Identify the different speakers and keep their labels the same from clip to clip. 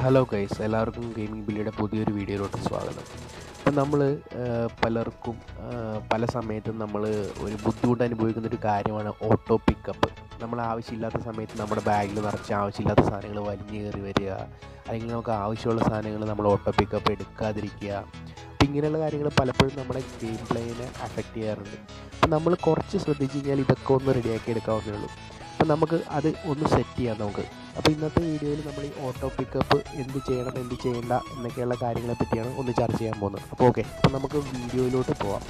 Speaker 1: Hello guys എല്ലാവർക്കും gaming ബില്ലിയുടെ പുതിയൊരു വീഡിയോയിലോട്ട് സ്വാഗതം. അപ്പം നമ്മൾ പലർക്കും പല സമയത്തും നമ്മൾ ഒരു ബുദ്ധിമുട്ട് അനുഭവിക്കുന്ന ഒരു കാര്യമാണ് ഓട്ടോ പിക്കപ്പ് നമ്മൾ ആവശ്യമില്ലാത്ത സമയത്ത് നമ്മുടെ ബാഗിൽ നിറച്ച് ആവശ്യമില്ലാത്ത സാധനങ്ങൾ വലിഞ്ഞു കയറി വരിക. അല്ലെങ്കിൽ നമുക്ക് ആവശ്യമുള്ള സാധനങ്ങൾ നമ്മൾ ഓട്ടോ പിക്കപ്പ് എടുക്കാതിരിക്കുക. അപ്പം ഇങ്ങനെയുള്ള കാര്യങ്ങൾ പലപ്പോഴും നമ്മുടെ ഗെയിം പ്ലേനെ അഫക്റ്റ് ചെയ്യാറുണ്ട്. അപ്പം നമ്മൾ കുറച്ച് ശ്രദ്ധിച്ച് കഴിഞ്ഞാൽ ഇതൊക്കെ ഒന്ന് റെഡിയാക്കി എടുക്കാവുന്നേ ഉള്ളൂ. അപ്പം നമുക്ക് അത് ഒന്ന് സെറ്റ് ചെയ്യാം നമുക്ക്. അപ്പോൾ ഇന്നത്തെ വീഡിയോയിൽ നമ്മൾ ഈ ഓട്ടോ പിക്കപ്പ് എന്ത് ചെയ്യണം എന്ത് ചെയ്യേണ്ട എന്നൊക്കെയുള്ള കാര്യങ്ങളെ പറ്റിയാണ് ഒന്ന് ചർച്ച ചെയ്യാൻ പോകുന്നത്. അപ്പോൾ ഓക്കെ അപ്പോൾ നമുക്ക് വീഡിയോയിലോട്ട് പോവാം.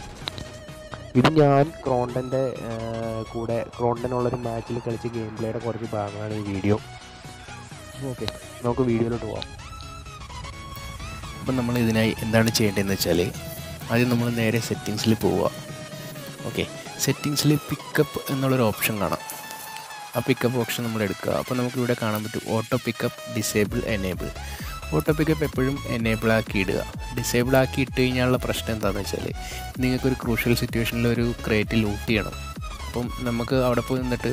Speaker 1: ഇത് ഞാൻ ക്രോണ്ടന്റെ കൂടെ ക്രോണ്ടനുള്ളൊരു മാച്ചിൽ കളിച്ച ഗെയിം പ്ലേയുടെ കുറച്ച് ഭാഗമാണ് ഈ വീഡിയോ ഓക്കെ നമുക്ക് വീഡിയോയിലോട്ട് പോവാം. അപ്പം നമ്മൾ ഇതിനായി എന്താണ് ചെയ്യേണ്ടതെന്ന് വെച്ചാൽ ആദ്യം നമ്മൾ നേരെ സെറ്റിങ്സിൽ പോവുക. ഓക്കെ സെറ്റിങ്സിൽ പിക്കപ്പ് എന്നുള്ളൊരു ഓപ്ഷൻ കാണാം. ആ പിക്കപ്പ് ഓപ്ഷൻ നമ്മൾ എടുക്കുക അപ്പോൾ നമുക്കിവിടെ കാണാൻ പറ്റും auto pickup disable enable auto pickup എപ്പോഴും എനേബിൾ ആക്കി ഇടുക ഡിസേബിൾ ആക്കി ഇട്ട് കഴിഞ്ഞാലുള്ള പ്രശ്നം എന്താണെന്ന് വെച്ചാൽ നിങ്ങൾക്കൊരു ക്രൂഷ്യൽ സിറ്റുവേഷനിൽ ഒരു ക്രേറ്റ് ലൂട്ട് ചെയ്യണം. അപ്പം നമുക്ക് അവിടെ പോയി നിന്നിട്ട്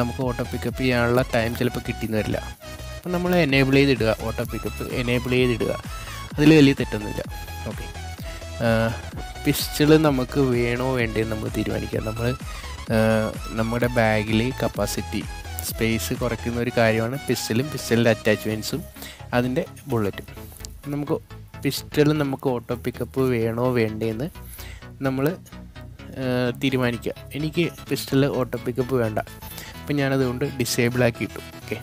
Speaker 1: നമുക്ക് ഓട്ടോ പിക്കപ്പ് ചെയ്യാനുള്ള ടൈം ചിലപ്പോൾ കിട്ടിയെന്ന് വരില്ല. അപ്പം നമ്മൾ എനേബിൾ ചെയ്തിടുക ഓട്ടോ പിക്കപ്പ് എനേബിൾ ചെയ്തിടുക. അതിൽ വലിയ തെറ്റൊന്നുമില്ല. ഓക്കെ പിസ്റ്റൾ നമുക്ക് വേണോ വേണ്ടേ നമ്മൾ തീരുമാനിക്കാം. നമ്മൾ നമ്മുടെ ബാഗിൽ കപ്പാസിറ്റി സ്പേസ് കുറയ്ക്കുന്ന ഒരു കാര്യമാണ് പിസ്റ്റലും പിസ്റ്റലിന്റെ അറ്റാച്ച്മെന്റ്സും അതിന്റെ ബുള്ളറ്റ് നമുക്ക് പിസ്റ്റൽ നമുക്ക് ഓട്ടോ പിക്കപ്പ് വേണോ വേണ്ടേന്ന് നമ്മൾ തീരുമാനിക്കുക എനിക്ക് പിസ്റ്റൽ ഓട്ടോ പിക്കപ്പ് വേണ്ട. അപ്പം ഞാനതുകൊണ്ട് ഡിസേബിൾ ആക്കി ഇട്ടു okay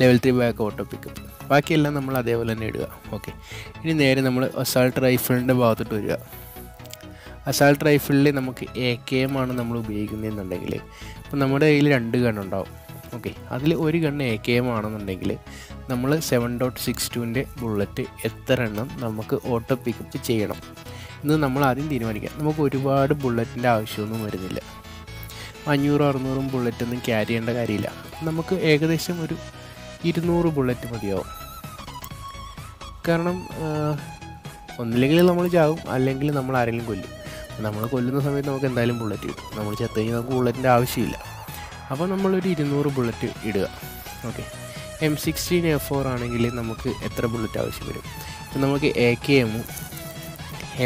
Speaker 1: level three back auto pickup ബാക്കിയെല്ലാം നമ്മൾ അതേപോലെ തന്നെ ഇടുക. ഓക്കെ ഇനി നേരെ നമ്മൾ അസാൾട്ട് റൈഫിളിന്റെ ഭാഗത്തോട്ട് വരിക. അസാൾട്ട് റൈഫിളിൽ നമുക്ക് എ കെ എം ആണ് നമ്മൾ ഉപയോഗിക്കുന്നതെന്നുണ്ടെങ്കിൽ അപ്പോൾ നമ്മുടെ കയ്യിൽ രണ്ട് ഗണ്ണുണ്ടാവും ഓക്കെ അതിൽ ഒരു ഗണ്ണ് എ കെ എം ആണെന്നുണ്ടെങ്കിൽ നമ്മൾ സെവൻ ഡോട്ട് സിക്സ് ടുവിന്റെ ബുള്ളറ്റ് എത്ര എണ്ണം നമുക്ക് ഓട്ടോ പിക്കപ്പ് ചെയ്യണം? എന്ന് നമ്മൾ ആദ്യം തീരുമാനിക്കാം. നമുക്ക് ഒരുപാട് ബുള്ളറ്റിന്റെ ആവശ്യമൊന്നും വരുന്നില്ല. അഞ്ഞൂറും അറുന്നൂറും ബുള്ളറ്റൊന്നും ക്യാരി ചെയ്യേണ്ട കാര്യമില്ല. നമുക്ക് ഏകദേശം ഒരു ഇരുന്നൂറ് ബുള്ളറ്റ് മതിയാവും. കാരണം ഒന്നില്ലെങ്കിൽ നമ്മൾ ചാവും അല്ലെങ്കിൽ നമ്മൾ ആരെങ്കിലും കൊല്ലും. നമ്മൾ കൊല്ലുന്ന സമയത്ത് നമുക്ക് എന്തായാലും ബുള്ളറ്റ് കിട്ടും. നമ്മൾ ചത്തു കഴിഞ്ഞാൽ നമുക്ക് ബുള്ളറ്റിന്റെ ആവശ്യമില്ല. അപ്പോൾ നമ്മളൊരു ഇരുന്നൂറ് ബുള്ളറ്റ് ഇടുക. Okay M sixteen A four ആണെങ്കിൽ നമുക്ക് എത്ര ബുള്ളറ്റ് ആവശ്യം വരും? ഇപ്പം നമുക്ക് എ കെ എമ്മും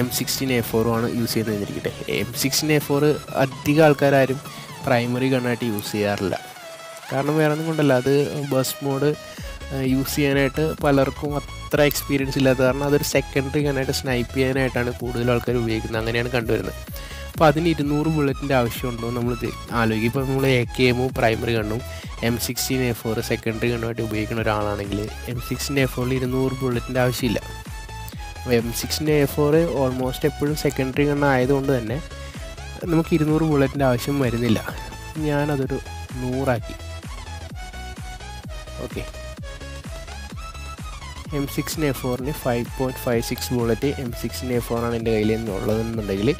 Speaker 1: എം സിക്സ്റ്റീൻ എ ഫോറും ആണ് യൂസ് ചെയ്യുന്നതെന്നിരിക്കട്ടെ എം സിക്സ്റ്റീൻ എ ഫോർ അധികം ആൾക്കാരും പ്രൈമറി ഗണ്ണായിട്ട് യൂസ് ചെയ്യാറില്ല. കാരണം വേറെ ഒന്നും കൊണ്ടല്ല അത് ബസ് മോഡ് യൂസ് ചെയ്യാനായിട്ട് പലർക്കും അത്ര എക്സ്പീരിയൻസ് ഇല്ലാത്ത കാരണം അതൊരു സെക്കൻഡറി ഗണ്ണായിട്ട് സ്നൈപ്പ് ചെയ്യാനായിട്ടാണ് കൂടുതൽ ആൾക്കാർ ഉപയോഗിക്കുന്നത്. അങ്ങനെയാണ് കണ്ടുവരുന്നത്. അപ്പോൾ അതിന് ഇരുന്നൂറ് ബുള്ളറ്റിന്റെ ആവശ്യമുണ്ടോ നമ്മൾ ആലോചിക്കും. ഇപ്പോൾ നമ്മൾ എ കെ എമ്മും primary ഗണ്ണും M sixteen A four secondary ഗണ്ണുമായിട്ട് ഉപയോഗിക്കുന്ന ഒരാളാണെങ്കിൽ എം സിക്സ്റ്റീൻ എ ഫോറിൽ ഇരുന്നൂറ് ബുള്ളറ്റിന്റെ ആവശ്യമില്ല. അപ്പോൾ എം സിക്സിന്റെ എ ഫോർ ഓൾമോസ്റ്റ് എപ്പോഴും സെക്കൻഡറി ഗണ്ണായതുകൊണ്ട് തന്നെ നമുക്ക് ഇരുന്നൂറ് ബുള്ളറ്റിന്റെ ആവശ്യം വരുന്നില്ല. ഞാനതൊരു നൂറാക്കി. ഓക്കെ. എം സിക്സിന് A ഫോറിന് five point five six bullet M സിക്സിന് A ഫോറാണ് എന്റെ കയ്യിൽ ഉള്ളതെന്നുണ്ടെങ്കിൽ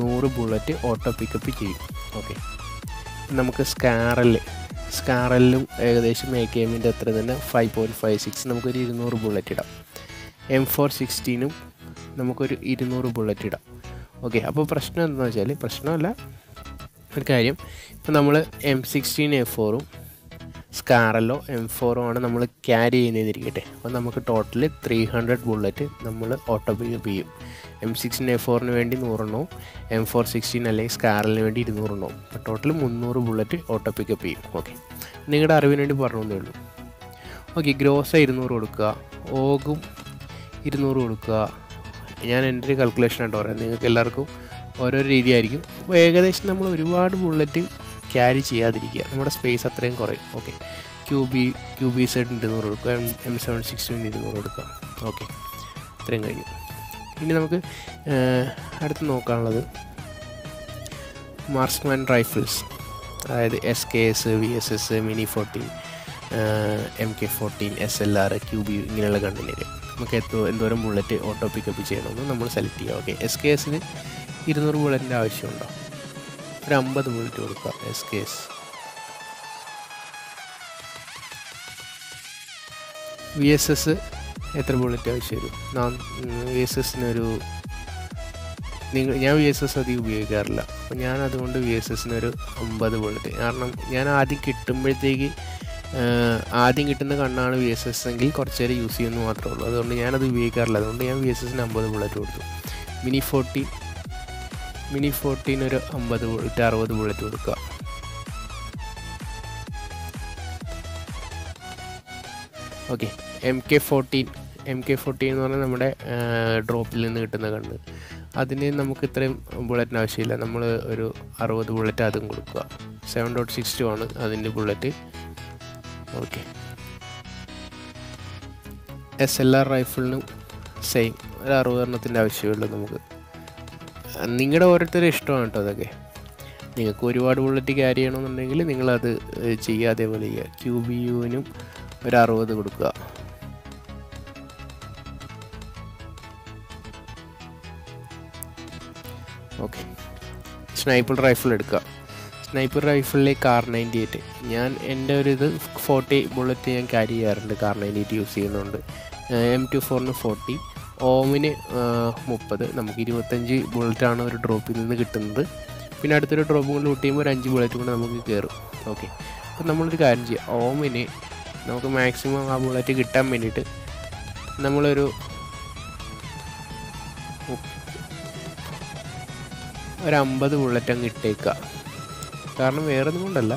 Speaker 1: നൂറ് ബുള്ളറ്റ് ഓട്ടോ പിക്കപ്പ് ചെയ്യും. ഓക്കെ. നമുക്ക് സ്കാറൽ സ്കാറലിലും ഏകദേശം എ കെ എമ്മിന്റെ അത്ര തന്നെ ഫൈവ് പോയിന്റ് ഫൈവ് സിക്സ് നമുക്കൊരു ഇരുന്നൂറ് ബുള്ളറ്റ് ഇടാം. എം ഫോർ സിക്സ്റ്റീനും നമുക്കൊരു ഇരുന്നൂറ് ബുള്ളറ്റ് ഇടാം. ഓക്കെ അപ്പോൾ പ്രശ്നം എന്താണെന്ന് വെച്ചാൽ പ്രശ്നമല്ല. ഒരു കാര്യം ഇപ്പോൾ നമ്മൾ എം സിക്സ്റ്റീൻ എ ഫോറും സ്കാറല്ലോ എം ഫോറോ ആണ് നമ്മൾ ക്യാരി ചെയ്യുന്നതിരിക്കട്ടെ. അപ്പോൾ നമുക്ക് ടോട്ടൽ ത്രീ ഹൺഡ്രഡ് ബുള്ളറ്റ് നമ്മൾ ഓട്ടോ പിക്കപ്പ് ചെയ്യും. എം സിക്സ്റ്റീൻ എ ഫോറിന് വേണ്ടി നൂറെണ്ണവും എം ഫോർ സിക്സ്റ്റീൻ അല്ലെങ്കിൽ സ്കാറിന് വേണ്ടി ഇരുന്നൂറെണ്ണവും അപ്പോൾ ടോട്ടൽ മുന്നൂറ് ബുള്ളറ്റ് ഓട്ടോ പിക്കപ്പ് ചെയ്യും. ഓക്കെ നിങ്ങളുടെ അറിവിന് വേണ്ടി പറഞ്ഞതേ ഉള്ളൂ. ഓക്കെ ഗ്രോസ് ഇരുന്നൂറ് കൊടുക്കുക ഓഗും ഇരുന്നൂറ് കൊടുക്കുക. ഞാൻ എന്റെ ഒരു കാൽക്കുലേഷൻ ആയിട്ട് പറയാം നിങ്ങൾക്ക് എല്ലാവർക്കും ഓരോ രീതിയായിരിക്കും. അപ്പോൾ ഏകദേശം നമ്മൾ ഒരുപാട് ബുള്ളറ്റ് ക്യാരി ചെയ്യാതിരിക്കുക. നമ്മുടെ സ്പേസ് അത്രയും കുറയും. Okay Q B Q B Z ഇരുന്നൂറ് കൊടുക്കുക. എം സെവൻ സിക്സ്റ്റീൻ ഇരുന്നൂറ് കൊടുക്കുക. ഓക്കെ ഇത്രയും കഴിഞ്ഞു. ഇനി നമുക്ക് അടുത്ത് നോക്കാനുള്ളത് മാർക്സ്മാൻ റൈഫിൾസ് അതായത് S K S V S S mini fourteen M K fourteen S L R Q B ഇങ്ങനെയുള്ള കണ്ടിന്യൂ നമുക്ക് എത്തോ എന്തോരം ബുള്ളറ്റ് ഓട്ടോ പിക്കപ്പ് ചെയ്യണമെന്ന് നമ്മൾ സെലക്ട് ചെയ്യുക ഓക്കെ എസ് കെ എസിന് ഇരുന്നൂറ് ബുള്ളറ്റിന്റെ ആവശ്യമുണ്ടോ? ഒരു അമ്പത് ബുള്ളറ്റ് കൊടുക്കുക S K S V S S എത്ര ബുള്ളറ്റ് ആവശ്യം വരും വി എസ് എസിനൊരു നിങ്ങൾ ഞാൻ വി എസ് എസ് അധികം ഉപയോഗിക്കാറില്ല. അപ്പോൾ ഞാൻ അതുകൊണ്ട് വി എസ് എസിനൊരു അമ്പത് ബുള്ളറ്റ്. കാരണം ഞാൻ ആദ്യം കിട്ടുമ്പോഴത്തേക്ക് ആദ്യം കിട്ടുന്ന കണ്ണാണ് വി എസ് എസ് എങ്കിൽ കുറച്ച് നേരം യൂസ് ചെയ്യുമെന്ന് മാത്രമേ ഉള്ളൂ. അതുകൊണ്ട് ഞാനത് ഉപയോഗിക്കാറില്ല. അതുകൊണ്ട് ഞാൻ വി എസ് എസിന് അമ്പത് ബുള്ളറ്റ് കൊടുത്തു. മിനി ഫോർട്ടി മിനി ഫോർട്ടീനൊരു അമ്പത് ബുള്ളറ്റ് അറുപത് ബുള്ളറ്റ് കൊടുക്കുക. Okay. M K fourteen M K forty എന്ന് പറഞ്ഞാൽ നമ്മുടെ ഡ്രോപ്പിൽ നിന്ന് കിട്ടുന്ന കണ്ണ്. അതിന് നമുക്ക് ഇത്രയും ബുള്ളറ്റിന് ആവശ്യമില്ല. നമ്മൾ ഒരു അറുപത് ബുള്ളറ്റ് അതും കൊടുക്കുക. സെവൻ ഡോട്ട് സിക്സ് ടു ആണ് അതിന്റെ bullet okay S L R റൈഫിളിനും same ഒരു അറുപതെണ്ണത്തിന്റെ ആവശ്യമുള്ളൂ നമുക്ക്. നിങ്ങളുടെ ഓരോരുത്തരുടെ ഇഷ്ടമാണ് കേട്ടോ അതൊക്കെ. നിങ്ങൾക്ക് ഒരുപാട് ബുള്ളറ്റ് ക്യാരി ചെയ്യണമെന്നുണ്ടെങ്കിൽ നിങ്ങളത് ചെയ്യുക. അതേപോലെ ചെയ്യുക ക്യൂ ബി യുവിനും ഒരു അറുപത് കൊടുക്കുക. സ്നൈപ്പർ റൈഫിൾ എടുക്കുക. സ്നൈപ്പർ റൈഫിളിലെ കാർ നയന്റി എയ്റ്റ്. ഞാൻ എന്റെ ഒരു ഇത് ഫോർട്ടി ബുള്ളറ്റ് ഞാൻ ക്യാരി ചെയ്യാറുണ്ട് കാർ നയന്റി എയ്റ്റ് യൂസ് ചെയ്യുന്നുണ്ട് എം ടു ഫോറിന് ഫോർട്ടി ഓമിന് മുപ്പത് നമുക്ക് ഇരുപത്തഞ്ച് ബുള്ളറ്റാണ് ഒരു ഡ്രോപ്പിൽ നിന്ന് കിട്ടുന്നത്. പിന്നെ അടുത്തൊരു ഡ്രോപ്പ് കൊണ്ട് ലൂട്ട് ചെയ്യുമ്പോൾ ഒരു അഞ്ച് ബുള്ളറ്റ് കൊണ്ട് നമുക്ക് കയറും. ഓക്കെ. അപ്പം നമ്മളൊരു കാര്യം ചെയ്യാം. ഓമിന് നമുക്ക് മാക്സിമം ആ ബുള്ളറ്റ് കിട്ടാൻ വേണ്ടിയിട്ട് നമ്മളൊരു ഒരു അമ്പത് ബുള്ളറ്റ് അങ്ങ് ഇട്ടേക്കുക കാരണം വേറെ ഒന്നും കൊണ്ടല്ല.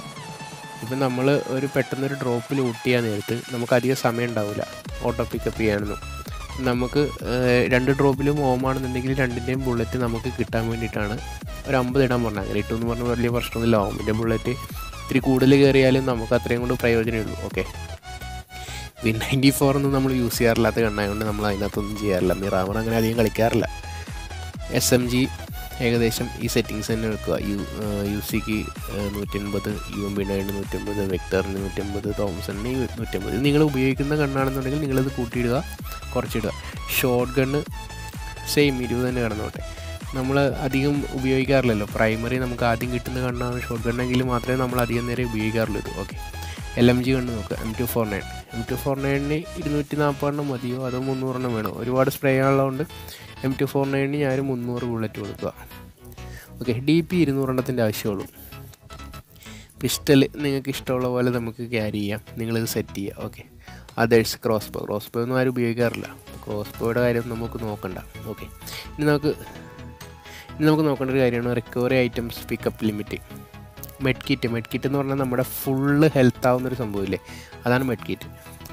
Speaker 1: ഇപ്പം നമ്മൾ ഒരു പെട്ടെന്നൊരു ഡ്രോപ്പ് ലൂട്ട് ചെയ്യാൻ നേരത്ത് നമുക്ക് അധികം സമയം ഉണ്ടാവില്ല ഓട്ടോ പിക്കപ്പ് ചെയ്യാനൊന്നും. നമുക്ക് രണ്ട് ഡ്രോപ്പിലും ഓമാണെന്നുണ്ടെങ്കിൽ രണ്ടിന്റെയും ബുള്ളറ്റ് നമുക്ക് കിട്ടാൻ വേണ്ടിയിട്ടാണ് ഒരു അമ്പത് ഇടാൻ പറഞ്ഞത്. അങ്ങനെ ഇട്ടു എന്ന് പറഞ്ഞാൽ വലിയ പ്രശ്നമൊന്നുമില്ല. ഓമിന്റെ ബുള്ളറ്റ് ഇത്തിരി കൂടുതൽ കയറിയാലും നമുക്ക് അത്രയും കൊണ്ട് പ്രയോജനമുള്ളൂ ഓക്കെ വിൻ നയന്റി ഫോർ ഒന്നും നമ്മൾ യൂസ് ചെയ്യാറില്ലാത്ത കണ്ണായതുകൊണ്ട് നമ്മൾ അതിനകത്തൊന്നും ചെയ്യാറില്ല. മിറാമർ അങ്ങനെ അധികം കളിക്കാറില്ല. എസ് എം ജി ഏകദേശം ഈ സെറ്റിങ്സ് തന്നെ എടുക്കുക. യു യു സിക്ക് നൂറ്റൻപത് യു എം ബി നയന് നൂറ്റമ്പത് വെക്ടറിന് നൂറ്റമ്പത് തോംസണിന് നൂറ്റമ്പത്. നിങ്ങൾ ഉപയോഗിക്കുന്ന കണ്ണാണെന്നുണ്ടെങ്കിൽ നിങ്ങളത് കൂട്ടിയിടുക കുറച്ചിടുക. ഷോർട്ട് ഗണ്ണ് സെയിം ഇരുപത് തന്നെ കിടന്നോട്ടെ. നമ്മൾ അധികം ഉപയോഗിക്കാറില്ലല്ലോ. പ്രൈമറി നമുക്ക് ആദ്യം കിട്ടുന്ന കണ്ണാണ് ഷോർട്ട് ഗണ്ണെങ്കിൽ മാത്രമേ നമ്മൾ അധികം നേരം ഉപയോഗിക്കാറുള്ളൂ ഓക്കെ എൽ എം ജി കണ്ണ് നോക്കുക M two four nine M two four നയനിന് ഇരുന്നൂറ്റി നാൽപ്പതെണ്ണം മതിയോ? അതോ മുന്നൂറെണ്ണം വേണോ? ഒരുപാട് സ്പ്രേ ഉള്ളതുകൊണ്ട് എം ടു ഫോർ നയനിന് ഞാൻ മുന്നൂറ് ബുള്ളറ്റ് കൊടുക്കുക. ഓക്കെ ഡി പി ഇരുന്നൂറെണ്ണത്തിന്റെ ആവശ്യമുള്ളൂ. പിസ്റ്റൽ നിങ്ങൾക്ക് ഇഷ്ടമുള്ള പോലെ നമുക്ക് ക്യാരി ചെയ്യാം. നിങ്ങളിത് സെറ്റ് ചെയ്യുക ഓക്കെ അതേഴ്സ് ക്രോസ് ബോ ക്രോസ് ബോ ഒന്നും ആരും ഉപയോഗിക്കാറില്ല. ക്രോസ് ബോയുടെ കാര്യം നമുക്ക് നോക്കണ്ട. ഓക്കെ ഇനി നമുക്ക് ഇനി നമുക്ക് നോക്കേണ്ട ഒരു കാര്യമാണ് recovery items pickup limit med kit med kit എന്ന് പറഞ്ഞാൽ നമ്മുടെ ഫുള്ള് ഹെൽത്ത് ആവുന്നൊരു സംഭവമില്ലേ അതാണ് മെഡ് കിറ്റ്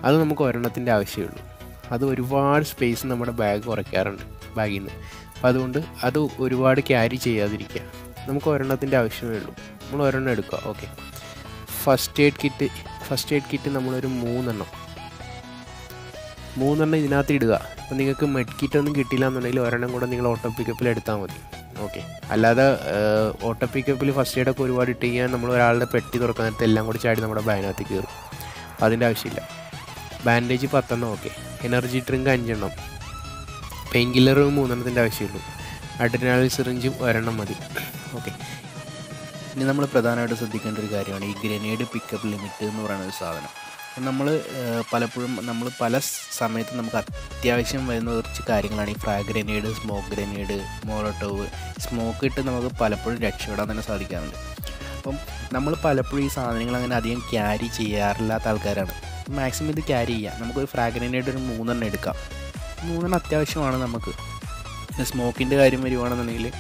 Speaker 1: അത് നമുക്ക് ഒരെണ്ണത്തിന്റെ ആവശ്യമുള്ളൂ. അത് ഒരുപാട് സ്പേസ് നമ്മുടെ ബാഗ് കുറയ്ക്കാറുണ്ട്. ബാഗിൽ നിന്ന് അപ്പോൾ അതുകൊണ്ട് അത് ഒരുപാട് ക്യാരി ചെയ്യാതിരിക്കുക. നമുക്ക് ഒരെണ്ണത്തിന്റെ ആവശ്യമേ ഉള്ളൂ. നമ്മൾ ഒരെണ്ണം എടുക്കുക. Okay. First aid kit first aid kit നമ്മളൊരു മൂന്നെണ്ണം. മൂന്നെണ്ണം ഇതിനകത്ത് ഇടുക. അപ്പോൾ നിങ്ങൾക്ക് മെഡ് കിറ്റ് ഒന്നും കിട്ടില്ല എന്നുണ്ടെങ്കിൽ ഒരെണ്ണം കൂടെ നിങ്ങൾ ഓട്ടോ പിക്കപ്പിൽ എടുത്താൽ മതി. ഓക്കെ. അല്ലാതെ ഓട്ടോ പിക്കപ്പിൽ ഫസ്റ്റ് എയ്ഡൊക്കെ ഒരുപാട് ഇട്ട് കഴിഞ്ഞാൽ നമ്മൾ ഒരാളുടെ പെട്ടി തുറക്കാൻ നേരത്തെ എല്ലാം കൂടി ചാടി നമ്മുടെ ബാഗിനകത്ത് കയറും. അതിന്റെ ആവശ്യമില്ല. ബാൻഡേജ് പത്തെണ്ണം. ഓക്കെ. എനർജി ഡ്രിങ്ക് അഞ്ചെണ്ണം. പെയിൻ കില്ലർ മൂന്നെണ്ണത്തിന്റെ ആവശ്യമുള്ളൂ. അഡ്രിനാലിൻ സിറിഞ്ചും ഒരെണ്ണം മതി. ഓക്കെ
Speaker 2: ഇനി നമ്മൾ പ്രധാനമായിട്ട് ശ്രദ്ധിക്കേണ്ട ഒരു കാര്യമാണ് ഈ ഗ്രനേഡ് പിക്കപ്പ് ലിമിറ്റ് എന്ന് പറയുന്ന ഒരു സാധനം. നമ്മൾ പലപ്പോഴും നമ്മൾ പല സമയത്തും നമുക്ക് അത്യാവശ്യം വരുന്ന കുറച്ച് കാര്യങ്ങളാണ് ഈ frag grenade smoke grenade molotov smoke ഇട്ട് നമുക്ക് പലപ്പോഴും രക്ഷപ്പെടാൻ തന്നെ സാധിക്കാറുണ്ട്. അപ്പം നമ്മൾ പലപ്പോഴും ഈ സാധനങ്ങൾ അങ്ങനെ അധികം ക്യാരി ചെയ്യാറില്ലാത്ത ആൾക്കാരാണ്. മാക്സിമം ഇത് ക്യാരി ചെയ്യാം. നമുക്കൊരു ഫ്രാഗ് ഗ്രനേഡ് ഒരു മൂന്നെണ്ണം എടുക്കാം. മൂന്നെണ്ണം അത്യാവശ്യമാണ് നമുക്ക്. സ്മോക്കിന്റെ കാര്യം വരുവാണെന്നുണ്ടെങ്കിൽ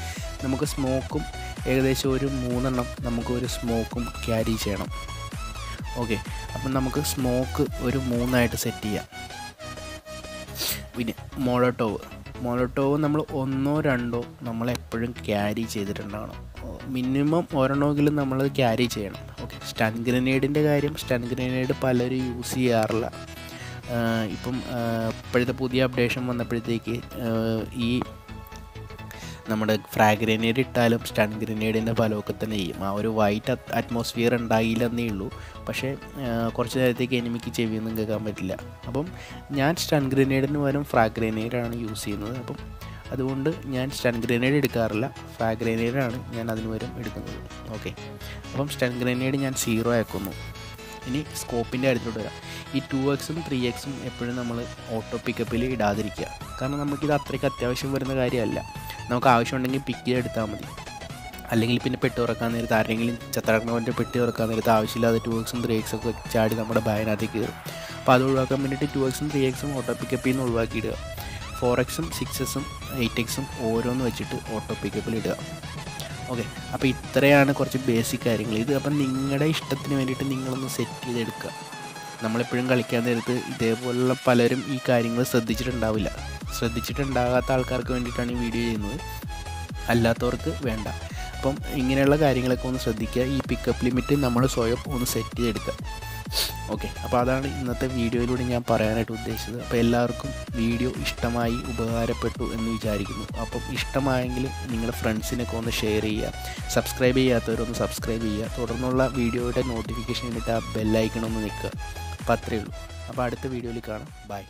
Speaker 2: നമുക്ക് സ്മോക്കും ഏകദേശം ഒരു മൂന്നെണ്ണം നമുക്ക് ഒരു സ്മോക്കും ക്യാരി ചെയ്യണം. ഓക്കെ. അപ്പം നമുക്ക് സ്മോക്ക് ഒരു മൂന്നായിട്ട് സെറ്റ് ചെയ്യാം. പിന്നെ മോളോട്ടോവ്. മോളോട്ടോവ് നമ്മൾ ഒന്നോ രണ്ടോ നമ്മൾ എപ്പോഴും ക്യാരി ചെയ്തിട്ടുണ്ടാവണം. മിനിമം ഒരെണ്ണമെങ്കിലും നമ്മൾ ക്യാരി ചെയ്യണം. ഓക്കെ. സ്റ്റൺ ഗ്രനേഡിന്റെ കാര്യം സ്റ്റൺ ഗ്രനേഡ് പലരും യൂസ് ചെയ്യാറില്ല. ഇപ്പം ഇപ്പോഴത്തെ പുതിയ അപ്ഡേഷൻ വന്നപ്പോഴത്തേക്ക് ഈ നമ്മുടെ ഫ്രാഗ് ഗ്രനേഡ് ഇട്ടാലും സ്റ്റൺ ഗ്രനേഡിന്റെ ഫലമൊക്കെ തന്നെ ചെയ്യും. ആ ഒരു വൈറ്റ് അറ്റ്മോസ്ഫിയർ ഉണ്ടായില്ലെന്നേ ഉള്ളൂ. പക്ഷേ കുറച്ച് നേരത്തേക്ക് എനിമിക്ക് ചെവിയൊന്നും കേൾക്കാൻ പറ്റില്ല. അപ്പം ഞാൻ സ്റ്റൺ ഗ്രനേഡിന് പകരം ഫ്രാഗ് ഗ്രനേഡാണ് യൂസ് ചെയ്യുന്നത്. അപ്പം അതുകൊണ്ട് ഞാൻ സ്റ്റൺ ഗ്രനേഡ് എടുക്കാറില്ല. ഫ്രാഗ് ഗ്രനേഡാണ് ഞാൻ അതിന് പകരം എടുക്കുന്നത്. ഓക്കെ അപ്പം സ്റ്റൺ ഗ്രനേഡ് ഞാൻ സീറോ ആക്കുന്നു.
Speaker 1: ഇനി സ്കോപ്പിന്റെ കാര്യത്തിലോട്ട് വരാം. ഈ ടു എക്സും ത്രീ എക്സും എപ്പോഴും നമ്മൾ ഓട്ടോ പിക്കപ്പിൽ ഇടാതിരിക്കുക. കാരണം നമുക്കിത് അത്രയ്ക്ക് അത്യാവശ്യം വരുന്ന കാര്യമല്ല. നമുക്ക് ആവശ്യമുണ്ടെങ്കിൽ പിക്ക് ചെയ്തെടുത്താൽ മതി. അല്ലെങ്കിൽ പിന്നെ പെട്ടി തുറക്കാൻ നേരത്ത് ആരെങ്കിലും ചത്തടക്കണവന്റെ പെട്ടി തുറക്കാൻ നേരത്ത് ആവശ്യമില്ലാതെ ടു എക്സും ത്രീ എക്സും ഒക്കെ ചാടി നമ്മുടെ ബാഗിനകത്തേക്ക് കയറും. അപ്പോൾ അത് ഒഴിവാക്കാൻ വേണ്ടിയിട്ട് ടു എക്സും ത്രീ എക്സും ഓട്ടോ പിക്കപ്പിൽ നിന്ന് ഒഴിവാക്കിയിടുക. ഫോർ എക്സും സിക്സ് എക്സും എയ്റ്റ് എക്സും ഓരോന്ന് വെച്ചിട്ട് ഓട്ടോ പിക്കപ്പിൽ ഇടുക. ഓക്കെ അപ്പോൾ ഇത്രയാണ് കുറച്ച് ബേസിക് കാര്യങ്ങൾ ഇത് അപ്പം നിങ്ങളുടെ ഇഷ്ടത്തിന് വേണ്ടിയിട്ട് നിങ്ങളൊന്ന് സെറ്റ് ചെയ്തെടുക്കുക. നമ്മളെപ്പോഴും കളിക്കാൻ നേരത്ത് ഇതേപോലുള്ള പലരും ഈ കാര്യങ്ങൾ ശ്രദ്ധിച്ചിട്ടുണ്ടാവില്ല. ശ്രദ്ധിച്ചിട്ടുണ്ടാകാത്ത ആൾക്കാർക്ക് വേണ്ടിയിട്ടാണ് ഈ വീഡിയോ ചെയ്യുന്നത്. അല്ലാത്തവർക്ക് വേണ്ട. അപ്പം ഇങ്ങനെയുള്ള കാര്യങ്ങളൊക്കെ ഒന്ന് ശ്രദ്ധിക്കുക. ഈ പിക്കപ്പ് ലിമിറ്റ് നമ്മൾ സ്വയം ഒന്ന് സെറ്റ് ചെയ്തെടുക്കുക. ഓക്കെ അപ്പോൾ അതാണ് ഇന്നത്തെ വീഡിയോയിലൂടെ ഞാൻ പറയാനായിട്ട് ഉദ്ദേശിച്ചത്. അപ്പോൾ എല്ലാവർക്കും വീഡിയോ ഇഷ്ടമായി ഉപകാരപ്പെട്ടു എന്ന് വിചാരിക്കുന്നു. അപ്പം ഇഷ്ടമായെങ്കിൽ നിങ്ങളുടെ ഫ്രണ്ട്സിനൊക്കെ ഒന്ന് ഷെയർ ചെയ്യുക. സബ്സ്ക്രൈബ് ചെയ്യാത്തവരൊന്ന് സബ്സ്ക്രൈബ് ചെയ്യുക. തുടർന്നുള്ള വീഡിയോയുടെ നോട്ടിഫിക്കേഷൻ വേണ്ടിയിട്ട് ആ ബെല്ലൈക്കണമെന്ന് നിൽക്കുക. അപ്പോൾ അത്രയേ ഉള്ളൂ. അപ്പോൾ അടുത്ത വീഡിയോയിൽ കാണാം. ബൈ